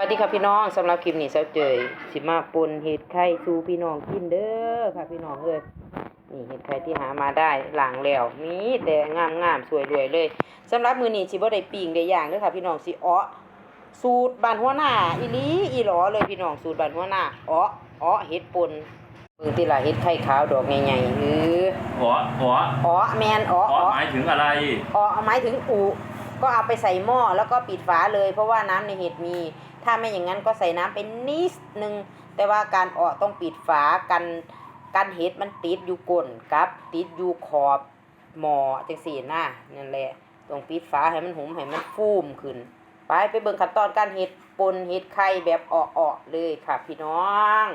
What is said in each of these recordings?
สวัสดีค่ะพี่น้องสำหรับคลิปนี้เซาเจยสิมาปนเห็ดไข่สู่พี่น้องกินเด้อค่ะพี่น้องเอ้ยนี่เห็ดไข่ที่หามาได้ล้างแล้วมีแต่งามงามๆสวยรวยเลยสำหรับมื้อนี้สิบ่ได้ปิ้งได้ย่างเด้อค่ะพี่น้องสิอ้อสูตรบ้านหัวหน้าอีหลีอีหลอเลยพี่น้องสูตรบ้านหัวหน้าอ้ออ้อเห็ดปนมือที่ละเห็ดไข่ขาวดอกใหญ่ๆเออหัวหัวอ้อแมนอ้อหัวอ้อหมายถึงอะไรออกเอาหมายถึงอุก็เอาไปใส่หม้อแล้วก็ปิดฝาเลย เพราะว่าน้ำในเห็ดมี ถ้าไม่อย่างนั้นก็ใส่น้ำไปนิดนึง แต่ว่าการออกต้องปิดฝากันกันเห็ดมันติดอยู่ก้นกับติดอยู่ขอบหม้อจังสี่นะนั่นแหละต้องปิดฝาให้มันหุมให้มันฟูมขึ้น ไปไปเบิ่งขั้นตอนการเห็ดปนเห็ดไข่แบบออกๆเลยค่ะพี่น้อง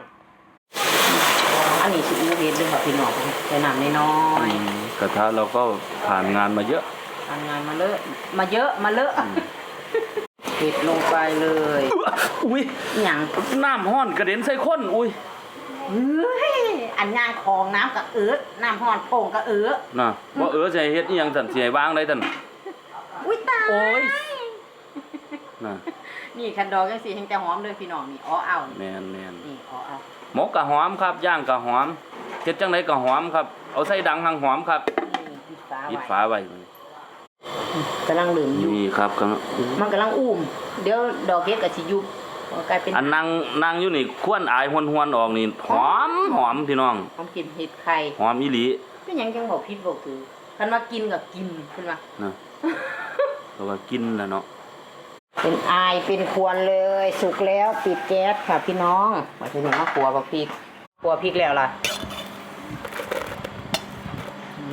อันนี้สิอูเห็ดเลยค่ะพี่น้องใส่น้ำน้อยๆกระทะเราก็ผ่านงานมาเยอะทำงานมาเลอะมาเยอะมาเลอะ ปิดลงไปเลยอุ้ยหยังน้ำห้อนกระเด็นใส่คนอุ้ยเฮ้ยอันย่างคลองน้ำกับเอื้อน้ำหอนโป่งกับเอื้อน่ะว่าเออใส่เฮ็ดอีหยังสั่นสิให้วางได้ท่านอุ้ยตายโอ้ยน่ะนี่คันดอกจังสีแห่งจะหอมเลยพี่น้องนี่อ้อเอาแม่นแม่นนี่อ้อเอาหมกกะหอมครับย่างกะหอมเฮ็ดจังไดก็หอมครับ เอาใส่ดังหังหอมครับนี่ปิดฝาปิดไว้ฝาไว้ กำลังเหลืมอยู่นี่ครับกำลังมันกำลังอุ้มเดี๋ยวดอกเห็ดกับสิยุบกลายเป็นอันนั่งนั่งอยู่นี่ควนอายหวนๆออกนี่หอมหอมพี่น้องหอมกลินเห็ดไข่หอมอีหลีเป็นหยังจังบอกพิษบอกถือคันมากินกับกินขึ้นมานะเพราะว่ากินแล้วเนาะเป็นอายเป็นควรเลยสุกแล้วปิดแก๊สค่ะพี่น้องมาทีนี้มาขัวบักพริกขัวพริกแล้วล่ะ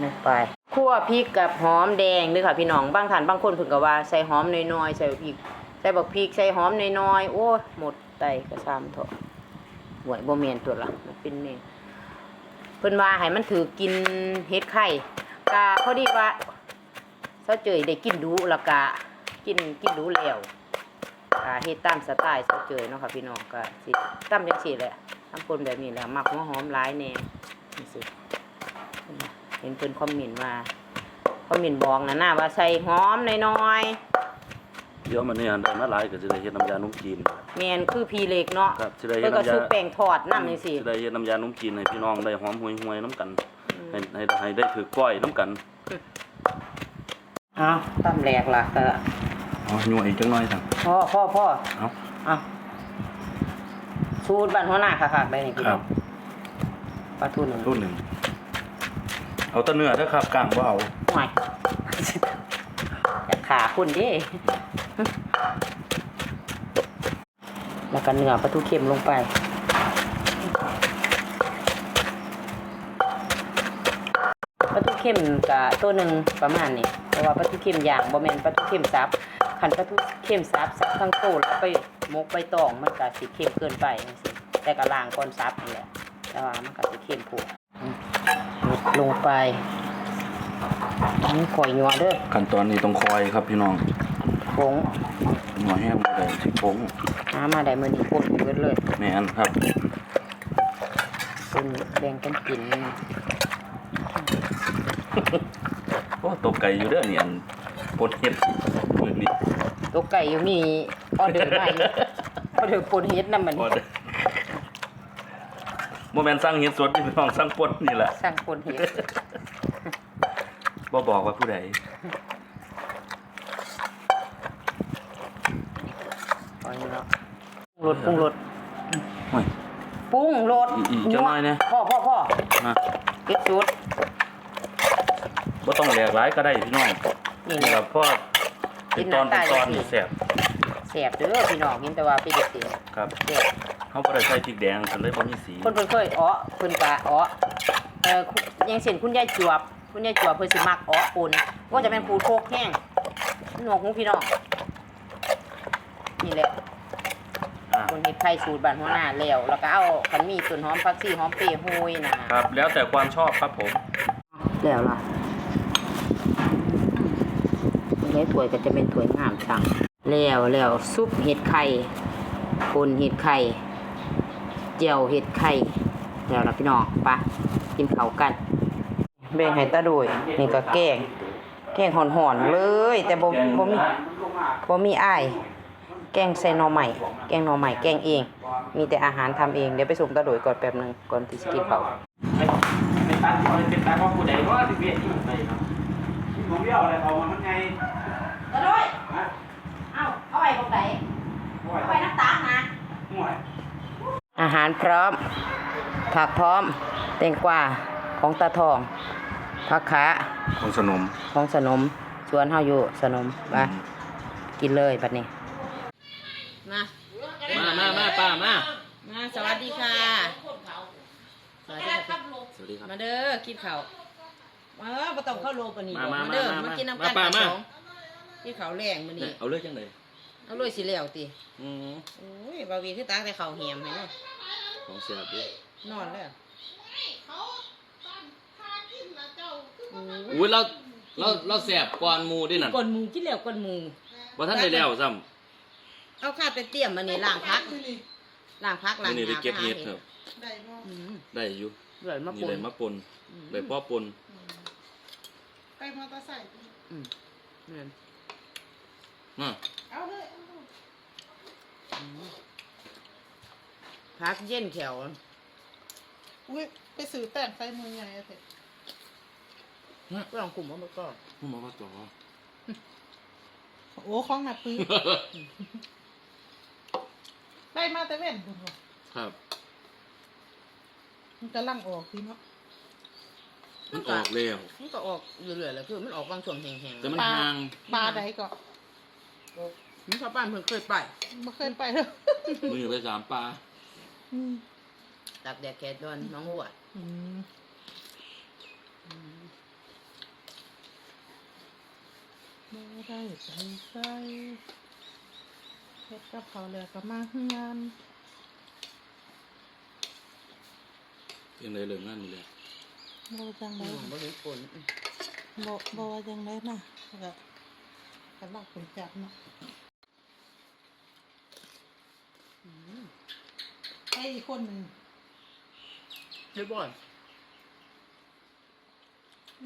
นี่ไป ขั่วพริกกับหอมแดงด้วยค่ะพี่น้องบางท่านบางคนเพิ่งก็ว่าใส่หอมน้อยๆใส่บักพริกใส่บักพริกใส่หอมน้อยๆโอ้หมดไตกระซามเถอะหวยบ่เมียนตัวละมันเป็นนี่เพิ่นว่าให้มันถือกินเฮ็ดไข่กะพอดีว่าเซาเจยได้กินดูล้วกะกินกินดูแล้วอ่าเฮ็ดตามสไตล์เสาเจยเนาะค่ะพี่น้องก็สิตำจังซี่แหละตำปนแบบนี้แหละมักหัวหอมหลายแน่นี่สิ เห็นเพิ่นคอมเมนต์มาคอมเมนต์บอกนะน่าว่าใส่หอมน้อยเดี๋ยวมันนี่อันใดมาหลายก็สิได้เฮ็ดน้ำยานุ่มจีน ๆแม่นคือพีเล็กเนาะครับสิได้เพิ่เฮ็นดก็น้ำยาชุบแป้งทอดน้ำจังซี่สิได้เฮ็ดน้ำยานุ่มจีนให้พี่น้องได้หอมห่วยๆน้ำกันให้ให้ให้ได้ถือก้อยน้ำกันอ้าวตำแหลกล่ะก็อ๋อหน่วยจังหน่อยสั่งพ่อพ่อพ่อเอาเอาสูตรบ้านหัวหน้าค่ะๆได้นี่พี่คน้รัอบงปลาทูหนึ่งรุ่นหนึ่ง เอาแตะเนื้อเด้อครับกลางบ่เอาหน่อยอยากขาคุณดิแล้วก็เนื้อปลาทูเค็มลงไปปลาทูเค็มกับตัวหนึ่งประมาณนี้เพราะว่าปลาทูเค็มอย่างบ่แมนปลาทูเค็มซับขันปลาทูเค็มซับซับทั้งโตแล้วไปหมกใบตองมันก็สิเค็มเกินไปจังซี่แต่ก็ล้างก่อนซับนี่แหละแต่ว่ามันก็สิเค็มโพดอืม ลงไปนี่ข่อยยัวเด้อขั้นตอนนี้ต้องคอยครับพี่น้องผงหน่วยแห้งบ่ได้สิผงหามาได้มื้อนี้โคตรเบิดเลยแม่นครับเป็นแบ่งกันกินโอ้ตกไก่อยู่เด้อเนี่ยอันปนเฮ็ดมื้อนี้ตกไก่อยู่มีออเดอร์มาอยู่ออเดอร์ปนเฮ็ดนำมันบ่ได้บ่ แม่นสั่งเฮ็ดสดนี่พี่น้องสั่งปนนี่แหละสร้างปนเฮ็ดบ่บอกว่าผู้ใดปล่อยเนาะปรุงรสปรุงรสโอ้ย ปรุงรสอีกอีกจักหน่อยนะ พ่อพ่อพ่อนะเก็ดสุดบ่ต้องแหลกหลายก็ได้พี่น้องนี่นี่แหคละรับพ่อเป็นตอนเป็นตอนนี่แซ่บแซ่บเด้อพี่น้องเห็นแต่ว่าเป็นจังซี่ครับแซ่บ เฮาบ่ได้ใส่พริกแดงก็เลยบ่มีสีคนเพิ่นเคยอ้อเพิ่นก็อ้อเอ่อคุณอยังเช่นคุณยายจวบ คุณยายจวบเพิ่นสิมักอ้อปนว่าจะเป็นขูดโคกแห้งหนวกหูพี่น้องนี่แหละอะคนเฮ็ดไข่สูตรบ้านหัวหน้าแล้วแล้วก็เอาคันมีต้นหอมผักชีหอมเปรย์โหยนะครับ แล้วแต่ความชอบครับผม แล้วล่ะเล้ถ้วยก็จะเป็นถ้วยงามจังแล้วแล้วซุปเห็ดไข่ปนเห็ดไข่ เจียวเห็ดไข่แล้วล่ะพี่น้องปะกินเขากันแบ่งให้ตาโดยนี่ก็แกงแกงห่อนๆเลย แต่บ่บ่มีบ่มีอ้ายแกงใส่หน่อใหม่แกงหน่อใหม่แกงเอง มีแต่อาหารทำเองเดี๋ยวไปส่งตาโดยก่อนแป๊บนึงก่อนที่จะกินเขาเป็นตัดเป็นตัดของผู้ใดก็สิเวียนอยู่ไปครับผมเบี้ยวอะไรเอามันไงตาโดยเอาเอาไว้ตรงไหนเอาไว้น้ำตาลนะห่วย อาหารพร้อม ผักพร้อมแตงกวาของตาทองผักขาของสนมของสนมสวนเฮาอยู่สนมมากินเลยบัดนี้มามามามาป้ามามาสวัสดีค่ะสวัสดีครับสวัสดีครับมาเด้อกินข้าวมาบ่ต้องเข้าโลปานนี้มามาเด้อมามามากินน้ำกันมาป้ามาสองกินข้าวแรงมื้อนี้เอาเลือกจังได เอาเลยสิแล้วติอืมโอ้ยบาวีคือตากแต่ข้าวแหมให้เนาะของเสียบดินอนแล้ว อุ้ยเราเราเราแสบก่อนหมูด้วยนั่นก้นหมูกินแล้วก้นหมู ว่าท่านได้แล้วซ้เอาข้าไปเตรียมมานี่ล้างพักล้างพักำล้างนี่ได้น้ำเก็บเห็ดครับ ได้บ่อืมได้อยู่เลยมานี่ปนได้มะปนได้พ่อปนไปมอเตอร์ไซค์อืมนั่นน่ะเอาเลยเอาเลย พักเย็นแถวอุ้ยไปซื้อแต่งไฟมือใหญ่อะเถอะก็ลองกลุ่มว่ามันก็ผู้หมอว่าต่อโอ้ของหนักปื้อได้มาแต่เว้นคุณบ่ครับ มันกำลังออกพี่เนาะมันออกแล้ว มันก็ออกเรื่อยๆแหล้วคือ มันออกบางช่วงแห้งๆแต่มันปลาห่าง ปลาใดก็มั นชาวบ้านเพิ่งเคยไปไม่เคยไปเลยมือไปสามปลาอืมตักแดดแคดดอนน้องหัวอืมบ่ได้ไปใส่เฮ็ดกับเขาวแล้วก็มาเฮือนยังไงเรื่องนั้นนี่แหละบ่จังไดอืมบ่มีฝนบ่บ่ว่าจังไดนะแล้วก็กำลังเป็นจับเนาะ อืม ไอ้อีกคนหนึ่งเรียบร้อย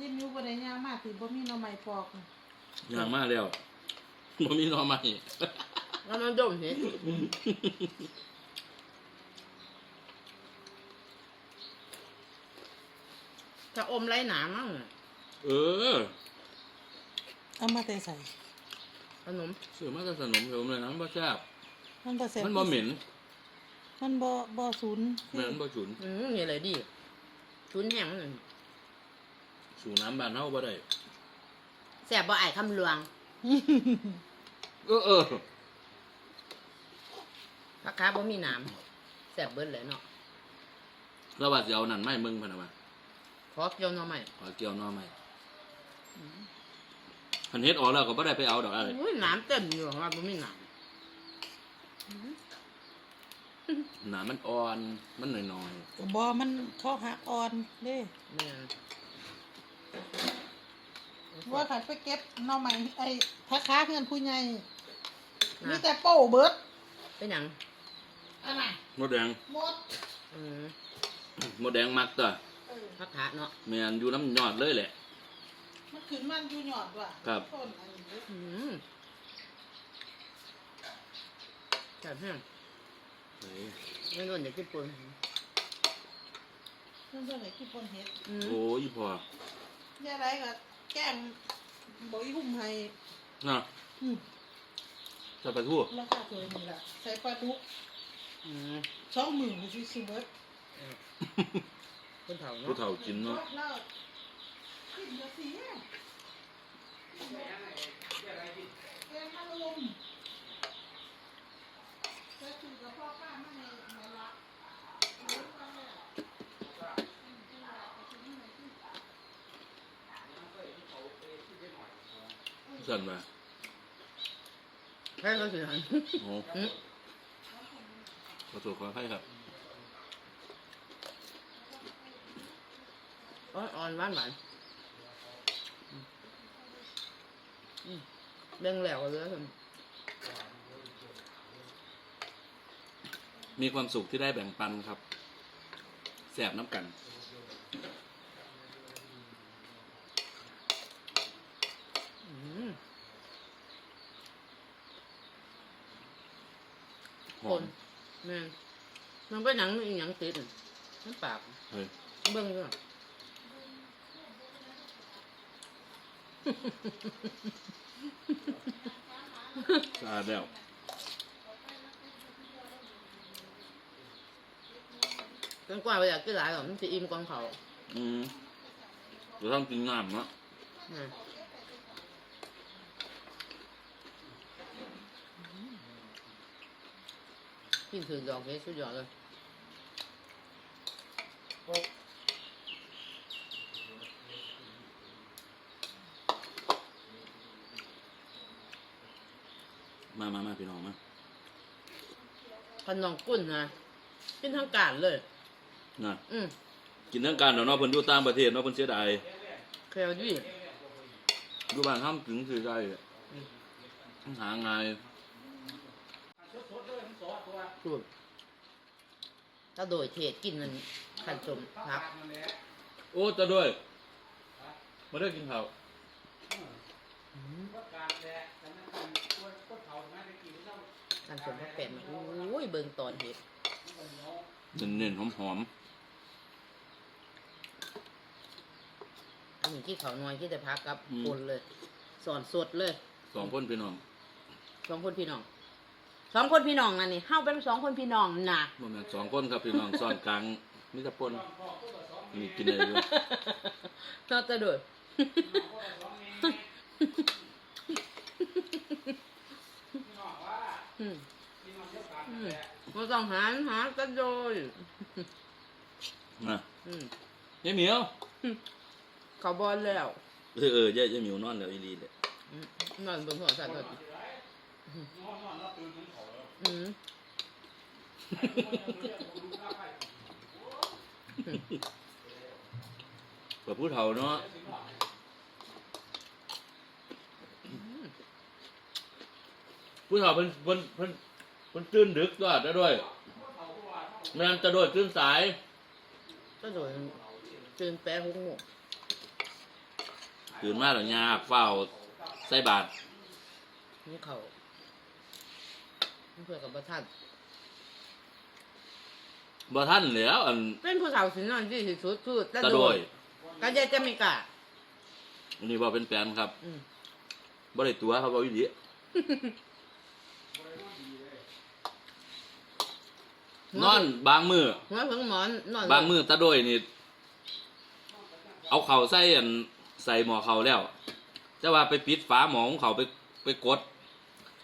ยิ้มอยู่บ่ได้ย่างมากติบ่มีหน่อไม้ปอกน่ะย่างมาแล้วบ่มีหนอใหม่ แล้วมันดมสิถ้าอมไรหนามั่งเออเอามาแต่ใส่ขนม ซื้อมาแต่สนมผมเลยนะมันบ่แซ่บ มันบ่แซ่บมันบ่เหม็นมันบ่บ่สูญเหม็นบ่ฉุนอืมนี่อะไรดีชุนแห้งมันสู่น้ำบ้านเฮาบ่ได้แสบบ่ไอ้คำลวงเออเออผักขาบ่มีน้ำแสบเบิ้ลเลยเนาะแล้วว่าสิเอานั่นไม้มึงพะนะว่าขอเกี่ยวหน่อไม้ขอเกี่ยวหนอใหม่คันเฮ็ดออกแล้วก็บ่ได้ไปเอาดอกอะไรอุ้ยน้ำเต็มอยู่ว่าบ่มีน้ หนามันอ่อน มันหน่อยก็บ่มันเข้อหักอ่อนเด้ำเนี่ยว่าคันไปเก็บหน่อไม้ไอ้ผักขาเฮือนผู้ใหญ่มีแต่โป้เบิดเป็นหยังอันน่ะๆมดแดงหมดอืมมดแดงมักตัวเออผักขาเนาะแม่นอยู่น้ำยอดเลยแหละ มันขึ้นมันอยู่ยอดว่ะครับ ต้นอันนี้เด้ออืม แสบแห้งเฮ้ยไม่โดนเด็กญี่ปุ่นเพิ่นเพิ่นให้กินปนเฮ็ดอืมโอ้ยพอยายไรก็แกล้งบ่อีหุ่มให้น่ะอืมจะไปทั่วแล้วก็ตัวนี้ล่ะใส่ปลาดุกอืมสองมือสิสิเบิดคนเฒ่าผู้เนาะเฒ่ากินเนาะแล้วกินจะเสียแกงมะลุมจะถือกับพ่อป้ามาในในละเอาไว้ก่อนเลย สั่นมาแค่เขาสิหันโอ้อืมขอโทษขออภัยครับอ่อนอ่อนหวานหวานอืมอืมเบ่งแล้วก็เหลยมีความสุขที่ได้แบ่งปันครับแสบน้ำกัน อืม ห คอนมแม่นมันเป็นหนังอีหยังติดน้ำปากเฮ้ย เบิ่งด้วยสะอาดแล้วจนกว่าไปอยากกินหลายหรอกมันจะอิ่มกองเขาอืมเดี๋ยวต้องกินน้ำเนาะอืม กินถือดอกเฮ็ดสุดยอดเลยมามามาพี่น้องมาพันนองกุ้นนะกินทางการเลยน่ะอืมกินทั้งการเนาะเนาะเพิ่นอยู่ต่างประเทศเนาะเพิ่นเสียดายเคลดี้อยู่บ้านห้ามถึงสิได้หาง่าย สูตรถ้าโดยเทศกินมันขันสมพักโอ้ตะด้วยมาได้กินข้าวขันสมพักเป็ดโอ้ยเบิ่งตอนเห็ดเน้นๆหอมอันนี้ที่เขาน้อยที่จะพักกับคนเลย สอนสดเลยๆสองคนพี่น้องสองคนพี่น้อง สองคนพี่น้องนั่นนี่เฮาเป็นสองคนพี่น้องน่ะบ่แม่นสองคนครับพี่น้องซ้อนกลางมีแต่ปนมีกินได้อยู่นอกจะโดดอืมอืมบ่ต้องหารหารกันโดยนะอืมยายเหมียวเขาบอลแล้ว เออเออยายยายเหมียวนอนแล้วอีหลีเด้อืมนอนบนหัวสัตว์เลย อืมเปิดผู้เฒ่าเนาะผู้เฒ่าเพิ่นเพิ่นเพิ่นเพิ่นตื่นดึกก็ได้ด้วยแม่นจะโดดตื่นสายก็โดดตื่นแปดหกโมงตื่นมาแล้วยากเฝ้าใส่บาตรนี่เขา เพื่อกับประทันบ่ทันแล้วอันเป็นผู้สาวสินนอนที่สุดคือตะโดยก็จะจะไม่กล้าอันนี้บ่เป็นแฟนครับอืมบ่ได้ตัวครับเอาอีหลีนอนบางมือหัวเพิ่งหมอนนอนบางมือตะโดยนี่เอาเข่าใส่อันใส่หมอเข่าแล้วแต่ว่าไปปิดฝาหมอของเขาไปไปกด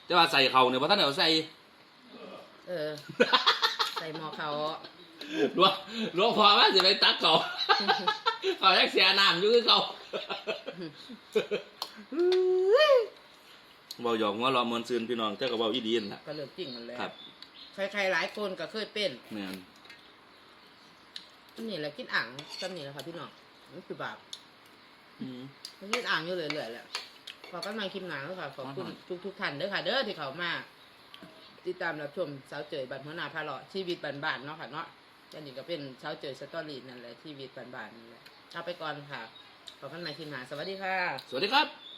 แต่ว่าใส่เข่าเนี่ยพอท่านเอาใส่ เออ ใส่หมอเขาหลวงหลวงพ่อว่าสิไปตักเขาเขาแยกเสียน้ำอยู่คือเขาเบาหยอกหัว่าเราเมินซืนพี่น้องเจ้าก็เบาอีดีนล่ะก็เลิกจริงกันแล้วครับใครๆหลายคนก็เคยเป็นแม่นนี่แหละกินอ่างจำนี่แหละค่ะพี่น้องนี่คือบาปอืมมันกินอ่างอยู่เรื่อยๆแหละขอกันมาคลิปหนาแล้วค่ะขอบคุณครับทุกทุกๆท่านเด้อค่ะ เด้อที่เขามา ติดตามรับชมสาวเจยบันหัวหน้าพาเลาะชีวิตบ้านๆเนาะค่ะเนาะอันนี้ก็เป็นสาวเจยสตอรี่นั่นแหละชีวิตบ้านๆนี่แหละเอาไปก่อนค่ะขอบคุณนมาคลิปหาสวัสดีค่ะ สวัสดีครับ